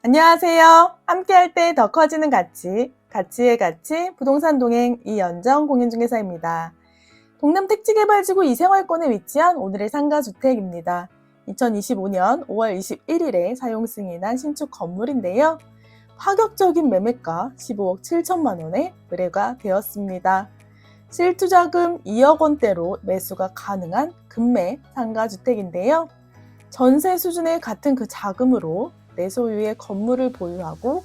안녕하세요. 함께할 때 더 커지는 가치, 가치의 가치, 부동산 동행 이연정 공인중개사입니다. 동남 택지개발지구 이생활권에 위치한 오늘의 상가주택입니다. 2025년 5월 21일에 사용 승인한 신축 건물인데요. 파격적인 매매가 15억 7천만 원에 의뢰가 되었습니다. 실투자금 2억 원대로 매수가 가능한 금매 상가주택인데요. 전세 수준의 같은 그 자금으로 내 소유의 건물을 보유하고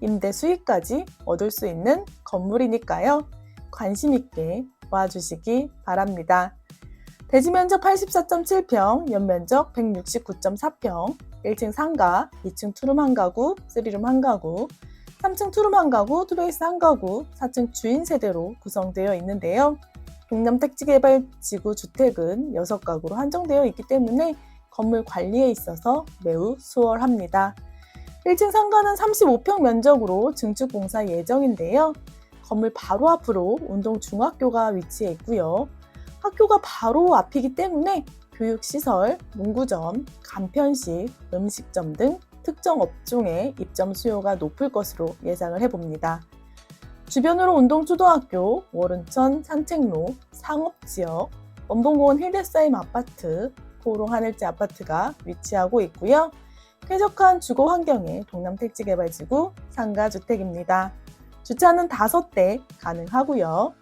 임대 수익까지 얻을 수 있는 건물이니까요. 관심 있게 와주시기 바랍니다. 대지 면적 84.7평, 연면적 169.4평, 1층 상가, 2층 투룸 한 가구, 3룸 한 가구, 3층 투룸 한 가구, 투베이스 한 가구, 4층 주인 세대로 구성되어 있는데요. 동남 택지개발 지구 주택은 6가구로 한정되어 있기 때문에 건물 관리에 있어서 매우 수월합니다. 1층 상가는 35평 면적으로 증축 공사 예정인데요. 건물 바로 앞으로 운동 중학교가 위치해 있고요. 학교가 바로 앞이기 때문에 교육시설, 문구점, 간편식, 음식점 등 특정 업종의 입점 수요가 높을 것으로 예상을 해봅니다. 주변으로 운동초등학교, 워른천 산책로, 상업지역, 원봉공원 힐데사임 아파트, 포롱 하늘지 아파트가 위치하고 있고요. 쾌적한 주거 환경의 동남 택지개발지구 상가 주택입니다. 주차는 5대 가능하고요.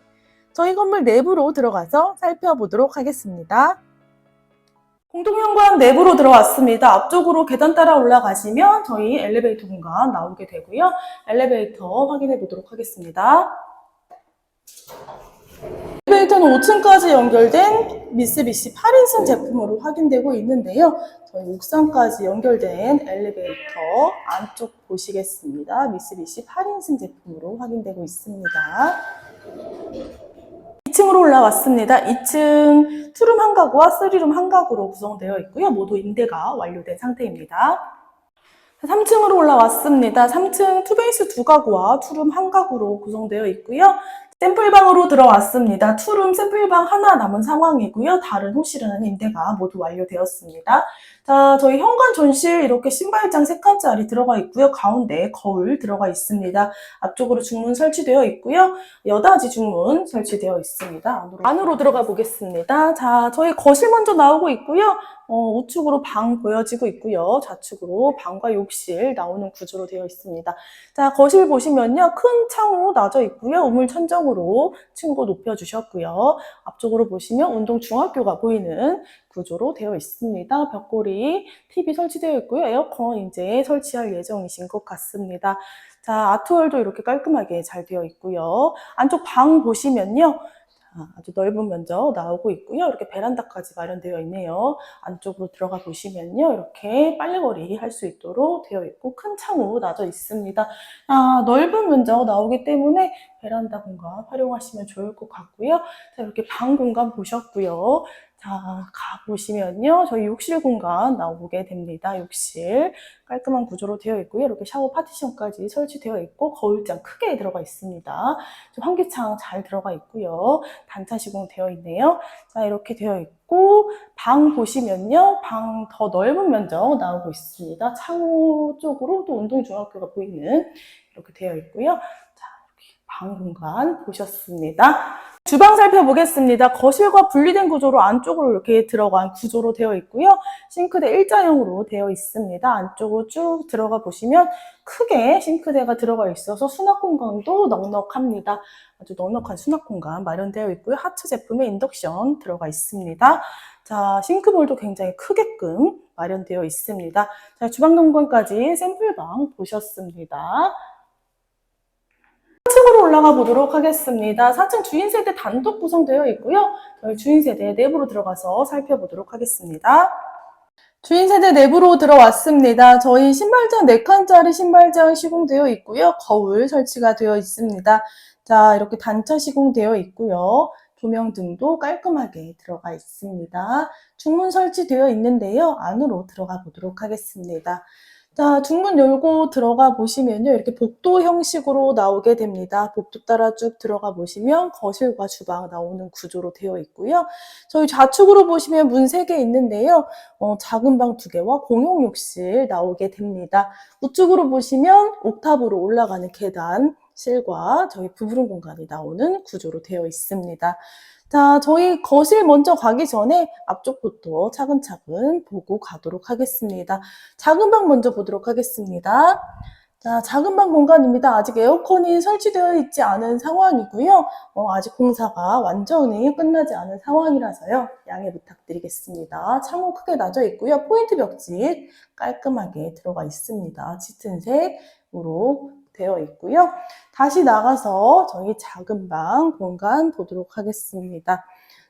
저희 건물 내부로 들어가서 살펴보도록 하겠습니다. 공동현관 내부로 들어왔습니다. 앞쪽으로 계단 따라 올라가시면 저희 엘리베이터 공간 나오게 되고요. 엘리베이터 확인해 보도록 하겠습니다. 엘리베이터는 5층까지 연결된 미쓰비시 8인승 제품으로 확인되고 있는데요. 저희 옥상까지 연결된 엘리베이터 안쪽 보시겠습니다. 미쓰비시 8인승 제품으로 확인되고 있습니다. 2층으로 올라왔습니다. 2층 투룸 한 가구와 쓰리룸 한 가구로 구성되어 있고요. 모두 임대가 완료된 상태입니다. 3층으로 올라왔습니다. 3층 투베이스 두 가구와 투룸 한 가구로 구성되어 있고요. 샘플방으로 들어왔습니다. 투룸 샘플방 하나 남은 상황이고요. 다른 호실은 임대가 모두 완료되었습니다. 자, 저희 현관 전실 이렇게 신발장 3칸짜리 들어가 있고요. 가운데 거울 들어가 있습니다. 앞쪽으로 중문 설치되어 있고요. 여닫이 중문 설치되어 있습니다. 안으로, 안으로 들어가 보겠습니다. 자, 저희 거실 먼저 나오고 있고요. 어, 우측으로 방 보여지고 있고요. 좌측으로 방과 욕실 나오는 구조로 되어 있습니다. 자, 거실 보시면요. 큰 창으로 나져 있고요. 우물 천정으로 층고 높여 주셨고요. 앞쪽으로 보시면 운동 중학교가 보이는 구조로 되어 있습니다. 벽골이 TV 설치되어 있고요. 에어컨 이제 설치할 예정이신 것 같습니다. 자, 아트월도 이렇게 깔끔하게 잘 되어 있고요. 안쪽 방 보시면요. 자, 아주 넓은 면적 나오고 있고요. 이렇게 베란다까지 마련되어 있네요. 안쪽으로 들어가 보시면요. 이렇게 빨래거리 할 수 있도록 되어 있고 큰 창으로 나져 있습니다. 아, 넓은 면적 나오기 때문에 베란다 공간 활용하시면 좋을 것 같고요. 자, 이렇게 방 공간 보셨고요. 자, 가보시면요. 저희 욕실 공간 나오게 됩니다. 욕실. 깔끔한 구조로 되어 있고요. 이렇게 샤워 파티션까지 설치되어 있고, 거울장 크게 들어가 있습니다. 좀 환기창 잘 들어가 있고요. 단차 시공 되어 있네요. 자, 이렇게 되어 있고, 방 보시면요. 방 더 넓은 면적 나오고 있습니다. 창호 쪽으로 또 운동중학교가 보이는 이렇게 되어 있고요. 자, 이렇게 방 공간 보셨습니다. 주방 살펴보겠습니다. 거실과 분리된 구조로 안쪽으로 이렇게 들어간 구조로 되어 있고요. 싱크대 일자형으로 되어 있습니다. 안쪽으로 쭉 들어가 보시면 크게 싱크대가 들어가 있어서 수납 공간도 넉넉합니다. 아주 넉넉한 수납 공간 마련되어 있고요. 하츠 제품의 인덕션 들어가 있습니다. 자, 싱크볼도 굉장히 크게끔 마련되어 있습니다. 자, 주방 공간까지 샘플방 보셨습니다. 4층으로 올라가 보도록 하겠습니다. 4층 주인 세대 단독 구성되어 있고요. 저희 주인 세대 내부로 들어가서 살펴보도록 하겠습니다. 주인 세대 내부로 들어왔습니다. 저희 신발장 4칸짜리 신발장 시공되어 있고요. 거울 설치가 되어 있습니다. 자, 이렇게 단차 시공되어 있고요. 조명 등도 깔끔하게 들어가 있습니다. 중문 설치되어 있는데요. 안으로 들어가 보도록 하겠습니다. 자, 중문 열고 들어가 보시면요. 이렇게 복도 형식으로 나오게 됩니다. 복도 따라 쭉 들어가 보시면 거실과 주방 나오는 구조로 되어 있고요. 저희 좌측으로 보시면 문 3개 있는데요. 어, 작은 방 2개와 공용 욕실 나오게 됩니다. 우측으로 보시면 옥탑으로 올라가는 계단 실과 저희 부부름 공간이 나오는 구조로 되어 있습니다. 자, 저희 거실 먼저 가기 전에 앞쪽부터 차근차근 보고 가도록 하겠습니다. 작은 방 먼저 보도록 하겠습니다. 자, 작은 방 공간입니다. 아직 에어컨이 설치되어 있지 않은 상황이고요. 어, 아직 공사가 완전히 끝나지 않은 상황이라서요. 양해 부탁드리겠습니다. 창호 크게 나져 있고요. 포인트 벽지 깔끔하게 들어가 있습니다. 짙은 색으로 되어 있고요. 다시 나가서 저희 작은 방 공간 보도록 하겠습니다.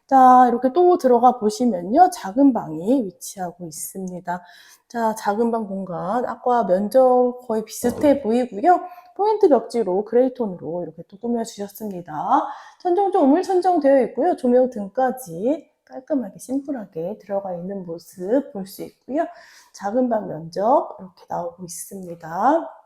자, 이렇게 또 들어가 보시면요. 작은 방이 위치하고 있습니다. 자, 작은 방 공간. 아까 면적 거의 비슷해 보이고요. 포인트 벽지로 그레이 톤으로 이렇게 또 꾸며주셨습니다. 천정도 우물 천정되어 있고요. 조명 등까지 깔끔하게 심플하게 들어가 있는 모습 볼 수 있고요. 작은 방 면적 이렇게 나오고 있습니다.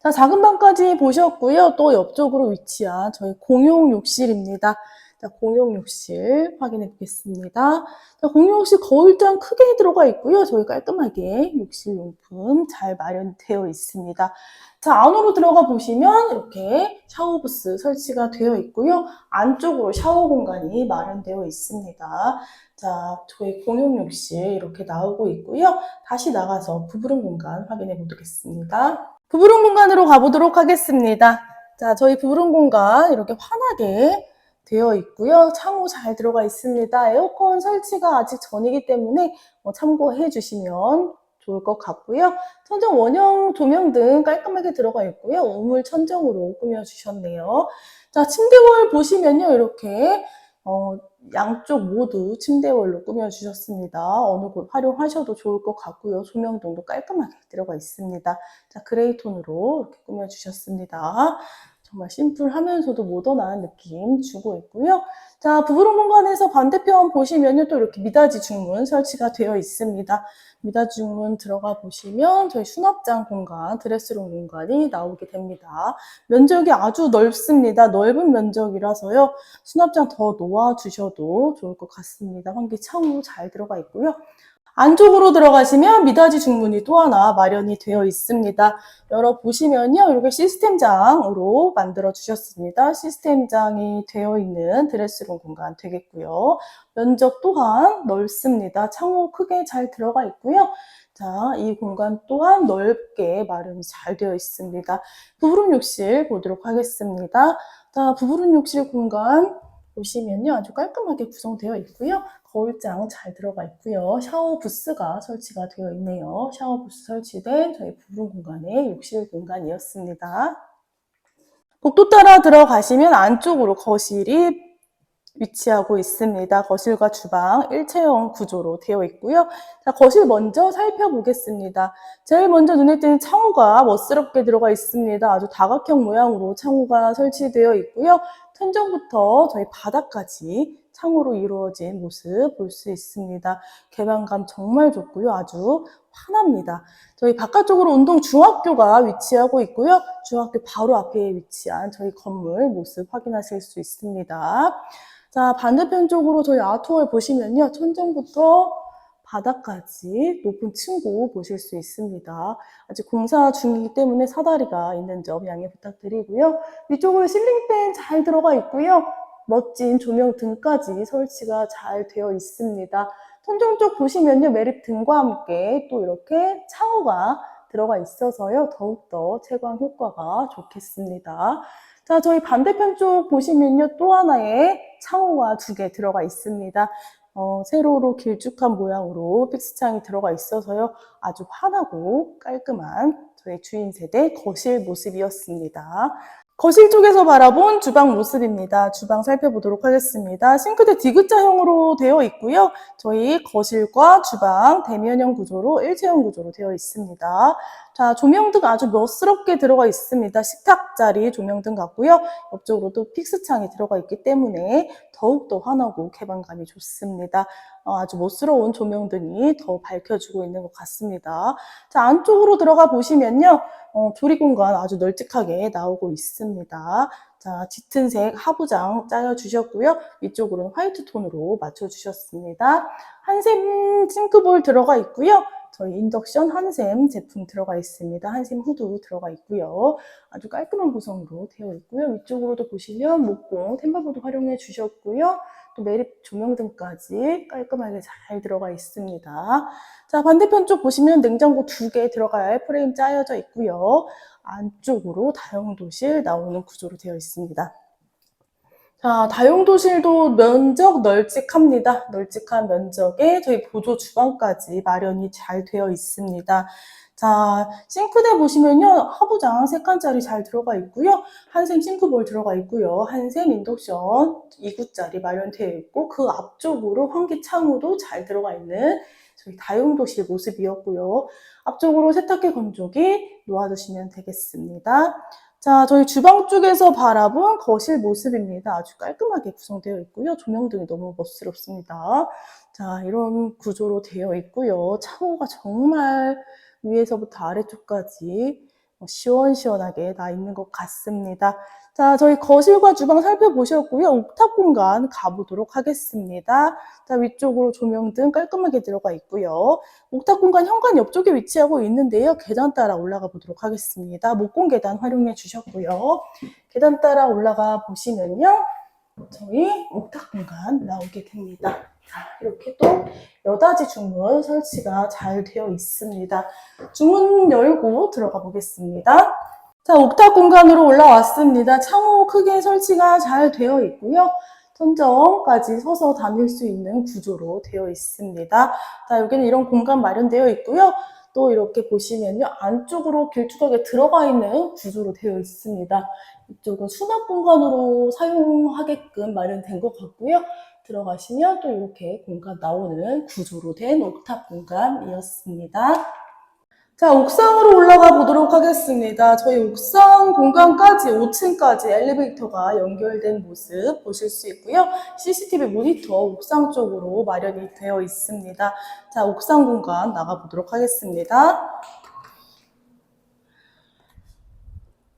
자, 작은 방까지 보셨고요. 또 옆쪽으로 위치한 저희 공용 욕실입니다. 자, 공용 욕실 확인해 보겠습니다. 자, 공용 욕실 거울장 크게 들어가 있고요. 저희 깔끔하게 욕실 용품 잘 마련되어 있습니다. 자, 안으로 들어가 보시면 이렇게 샤워 부스 설치가 되어 있고요. 안쪽으로 샤워 공간이 마련되어 있습니다. 자, 저희 공용 욕실 이렇게 나오고 있고요. 다시 나가서 부부름 공간 확인해 보겠습니다. 부부름 공간으로 가보도록 하겠습니다. 자, 저희 부부름 공간 이렇게 환하게 되어 있고요. 창호 잘 들어가 있습니다. 에어컨 설치가 아직 전이기 때문에 어, 참고해 주시면 좋을 것 같고요. 천정 원형 조명 등 깔끔하게 들어가 있고요. 우물 천정으로 꾸며 주셨네요. 자, 침대월 보시면요. 이렇게 어, 양쪽 모두 침대월로 꾸며 주셨습니다. 어느 곳 활용하셔도 좋을 것 같고요. 조명등도 깔끔하게 들어가 있습니다. 자, 그레이 톤으로 이렇게 꾸며 주셨습니다. 정말 심플하면서도 모던한 느낌 주고 있고요. 자, 부부름 공간에서 반대편 보시면요. 또 이렇게 미닫이 중문 설치가 되어 있습니다. 미닫이 중문 들어가 보시면 저희 수납장 공간, 드레스룸 공간이 나오게 됩니다. 면적이 아주 넓습니다. 넓은 면적이라서요. 수납장 더 놓아주셔도 좋을 것 같습니다. 환기 창호 잘 들어가 있고요. 안쪽으로 들어가시면 미닫이 중문이 또 하나 마련이 되어 있습니다. 열어보시면요. 이렇게 시스템장으로 만들어 주셨습니다. 시스템장이 되어 있는 드레스룸 공간 되겠고요. 면적 또한 넓습니다. 창호 크게 잘 들어가 있고요. 자, 이 공간 또한 넓게 마련이 잘 되어 있습니다. 부부름 욕실 보도록 하겠습니다. 자, 부부름 욕실 공간 보시면요. 아주 깔끔하게 구성되어 있고요. 거울장 잘 들어가 있고요. 샤워 부스가 설치가 되어 있네요. 샤워 부스 설치된 저희 부분 공간의 욕실 공간이었습니다. 복도 따라 들어가시면 안쪽으로 거실이 위치하고 있습니다. 거실과 주방 일체형 구조로 되어 있고요. 자, 거실 먼저 살펴보겠습니다. 제일 먼저 눈에 띄는 창호가 멋스럽게 들어가 있습니다. 아주 다각형 모양으로 창호가 설치되어 있고요. 천정부터 저희 바닥까지 창호로 이루어진 모습 볼 수 있습니다. 개방감 정말 좋고요. 아주 환합니다. 저희 바깥쪽으로 운동 중학교가 위치하고 있고요. 중학교 바로 앞에 위치한 저희 건물 모습 확인하실 수 있습니다. 자, 반대편 쪽으로 저희 아트월 보시면요. 천정부터 바닥까지 높은 층고 보실 수 있습니다. 아직 공사 중이기 때문에 사다리가 있는 점 양해 부탁드리고요. 위쪽으로 실링팬 잘 들어가 있고요. 멋진 조명 등까지 설치가 잘 되어 있습니다. 천정 쪽 보시면요. 매립 등과 함께 또 이렇게 창호가 들어가 있어서요. 더욱더 채광 효과가 좋겠습니다. 자, 저희 반대편 쪽 보시면요. 또 하나의 창호가 두 개 들어가 있습니다. 어, 세로로 길쭉한 모양으로 픽스창이 들어가 있어서요. 아주 환하고 깔끔한 저희 주인 세대 거실 모습이었습니다. 거실 쪽에서 바라본 주방 모습입니다. 주방 살펴보도록 하겠습니다. 싱크대 D자형으로 되어 있고요. 저희 거실과 주방 대면형 구조로 일체형 구조로 되어 있습니다. 자, 조명등 아주 멋스럽게 들어가 있습니다. 식탁 자리 조명등 같고요. 옆쪽으로도 픽스창이 들어가 있기 때문에 더욱더 환하고 개방감이 좋습니다. 어, 아주 멋스러운 조명등이 더 밝혀주고 있는 것 같습니다. 자, 안쪽으로 들어가 보시면요. 어, 조리 공간 아주 널찍하게 나오고 있습니다. 자, 짙은 색 하부장 짜여주셨고요. 위쪽으로는 화이트 톤으로 맞춰주셨습니다. 한샘 싱크볼 들어가 있고요. 저희 인덕션 한샘 제품 들어가 있습니다. 한샘 후드 들어가 있고요. 아주 깔끔한 구성으로 되어 있고요. 위쪽으로도 보시면 목공 템바보드 활용해 주셨고요. 또 매립 조명등까지 깔끔하게 잘 들어가 있습니다. 자, 반대편 쪽 보시면 냉장고 두 개 들어가야 할 프레임 짜여져 있고요. 안쪽으로 다용도실 나오는 구조로 되어 있습니다. 자, 다용도실도 면적 널찍합니다. 널찍한 면적에 저희 보조 주방까지 마련이 잘 되어 있습니다. 자, 싱크대 보시면요. 하부장 3칸짜리 잘 들어가 있고요. 한샘 싱크볼 들어가 있고요. 한샘 인덕션 2구짜리 마련되어 있고 그 앞쪽으로 환기 창호도 잘 들어가 있는 저희 다용도실 모습이었고요. 앞쪽으로 세탁기 건조기 놓아두시면 되겠습니다. 자, 저희 주방 쪽에서 바라본 거실 모습입니다. 아주 깔끔하게 구성되어 있고요. 조명등이 너무 멋스럽습니다. 자, 이런 구조로 되어 있고요. 창호가 정말 위에서부터 아래쪽까지 시원시원하게 나 있는 것 같습니다. 자, 저희 거실과 주방 살펴보셨고요. 옥탑 공간 가보도록 하겠습니다. 자, 위쪽으로 조명 등 깔끔하게 들어가 있고요. 옥탑 공간 현관 옆쪽에 위치하고 있는데요. 계단 따라 올라가 보도록 하겠습니다. 목공 계단 활용해 주셨고요. 계단 따라 올라가 보시면요. 저희 옥탑 공간 나오게 됩니다. 자, 이렇게 또 여닫이 중문 설치가 잘 되어 있습니다. 주문 열고 들어가 보겠습니다. 자, 옥탑 공간으로 올라왔습니다. 창호 크게 설치가 잘 되어 있고요. 천정까지 서서 다닐 수 있는 구조로 되어 있습니다. 자, 여기는 이런 공간 마련되어 있고요. 또 이렇게 보시면요. 안쪽으로 길쭉하게 들어가 있는 구조로 되어 있습니다. 이쪽은 수납 공간으로 사용하게끔 마련된 것 같고요. 들어가시면 또 이렇게 공간 나오는 구조로 된 옥탑 공간이었습니다. 자, 옥상으로 올라가 보도록 하겠습니다. 저희 옥상 공간까지 5층까지 엘리베이터가 연결된 모습 보실 수 있고요. CCTV 모니터 옥상 쪽으로 마련이 되어 있습니다. 자, 옥상 공간 나가 보도록 하겠습니다.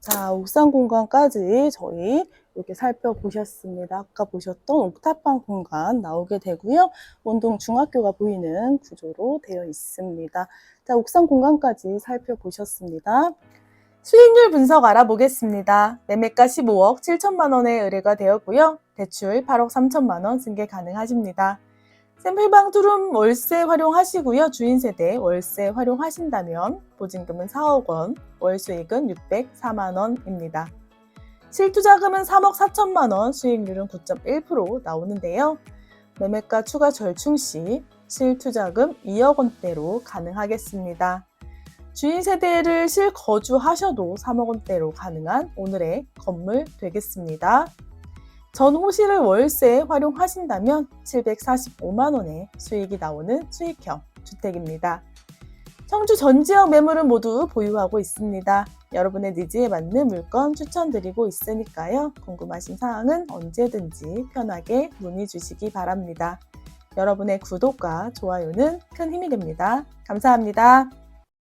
자, 옥상 공간까지 저희 이렇게 살펴보셨습니다. 아까 보셨던 옥탑방 공간 나오게 되고요. 원동 중학교가 보이는 구조로 되어 있습니다. 자, 옥상 공간까지 살펴보셨습니다. 수익률 분석 알아보겠습니다. 매매가 15억 7천만 원에 의뢰가 되었고요. 대출 8억 3천만 원 승계 가능하십니다. 샘플방 투룸 월세 활용하시고요. 주인 세대 월세 활용하신다면 보증금은 4억 원, 월 수익은 604만 원입니다. 실투자금은 3억 4천만 원, 수익률은 9.1% 나오는데요. 매매가 추가 절충 시 실투자금 2억 원대로 가능하겠습니다. 주인 세대를 실거주하셔도 3억 원대로 가능한 오늘의 건물 되겠습니다. 전호실을 월세에 활용하신다면 745만 원의 수익이 나오는 수익형 주택입니다. 청주 전 지역 매물은 모두 보유하고 있습니다. 여러분의 니즈에 맞는 물건 추천드리고 있으니까요. 궁금하신 사항은 언제든지 편하게 문의 주시기 바랍니다. 여러분의 구독과 좋아요는 큰 힘이 됩니다. 감사합니다.